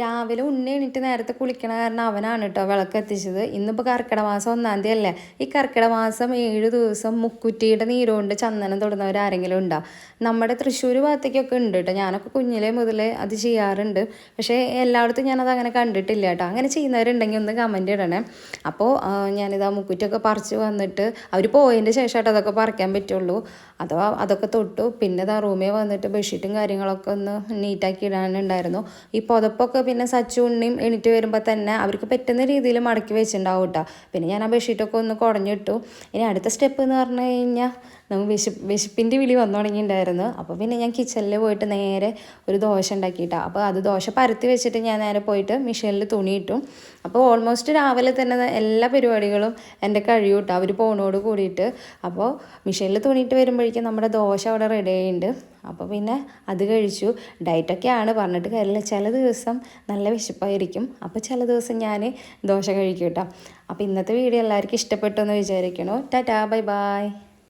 രാവിലെ ഉണ്ണി എണീറ്റ് നേരത്തെ കുളിക്കണ കാരണം അവനാണ് കേട്ടോ വിളക്ക് എത്തിച്ചത് ഇന്നിപ്പോൾ കർക്കിട മാസം ഒന്നാം തീയതി അല്ലേ ഈ കർക്കിട മാസം ഏഴ് ദിവസം മുക്കുറ്റിയുടെ നീരുകൊണ്ട് ചന്ദനം തൊടുന്നവർ ആരെങ്കിലും ഉണ്ടോ? നമ്മുടെ തൃശ്ശൂർ ഭാഗത്തേക്കൊക്കെ ഉണ്ട് കേട്ടോ ഞാനൊക്കെ കുഞ്ഞിലേ മുതലേ അത് ചെയ്യാറുണ്ട്. പക്ഷേ എല്ലായിടത്തും ഞാനത് അങ്ങനെ കണ്ടിട്ടില്ല കേട്ടോ അങ്ങനെ ചെയ്യുന്നവരുണ്ടെങ്കിൽ ഒന്ന് കമന്റ് ഇടണേ. അപ്പോൾ ആ, ഞാനിതാ മുക്കുറ്റിയൊക്കെ പറിച്ച് വന്നിട്ട് അവർ പോയതിന്റെ ശേഷമായിട്ട് അതൊക്കെ പറിക്കാൻ പറ്റുള്ളൂ. അഥവാ അതൊക്കെ തൊട്ടു. പിന്നെ ഇതാ റൂമിൽ വന്നിട്ട് ബെഡ്ഷീറ്റും കാര്യങ്ങളൊക്കെ ഒന്ന് നീറ്റാക്കി ഇടാനുണ്ടായിരുന്നു. ഈ പുതപ്പൊക്കെ പിന്നെ സച്ചു ഉണ്ണിയും എണീറ്റ് വരുമ്പോൾ തന്നെ അവർക്ക് പറ്റുന്ന രീതിയിൽ മടക്കി വെച്ചിട്ടുണ്ടാവും കേട്ടോ പിന്നെ ഞാൻ ആ ബെഡ്ഷീറ്റൊക്കെ ഒന്ന് കുടഞ്ഞിട്ടു. ഇനി അടുത്ത സ്റ്റെപ്പ് എന്ന് പറഞ്ഞു കഴിഞ്ഞാൽ നമുക്ക് വിശ വിശപ്പിന്റെ വിളി വന്നു തുടങ്ങിയിട്ടുണ്ടായിരുന്നു. അപ്പോൾ പിന്നെ ഞാൻ കിച്ചണിൽ പോയിട്ട് നേരെ ഒരു ദോശ ഉണ്ടാക്കിയിട്ടാണ് അപ്പോൾ അത് ദോശ പരത്തി വെച്ചിട്ട് ഞാൻ നേരെ പോയിട്ട് മിഷീനിൽ തുണിയിട്ടു അപ്പോൾ ഓൾമോസ്റ്റ് രാവിലെ തന്നെ എല്ലാ പരിപാടികളും എന്റെ കഴിയൂട്ടോ. അവർ പോണോട് കൂടിയിട്ട്. അപ്പോൾ മിഷീനിൽ തുണിയിട്ട് വരുമ്പോഴേക്കും നമ്മുടെ ദോശ അവിടെ റെഡി ആയിട്ടുണ്ട്. അപ്പോൾ പിന്നെ അത് കഴിച്ചു. ഡയറ്റൊക്കെയാണ് പറഞ്ഞിട്ട് കാര്യമില്ല. ചില ദിവസം നല്ല വിശപ്പായിരിക്കും. അപ്പോൾ ചില ദിവസം ഞാൻ ദോശ കഴിക്കും കേട്ടോ അപ്പോൾ ഇന്നത്തെ വീഡിയോ എല്ലാവർക്കും ഇഷ്ടപ്പെട്ടു എന്ന് വിചാരിക്കണോ ടാറ്റാ ബൈ ബൈ.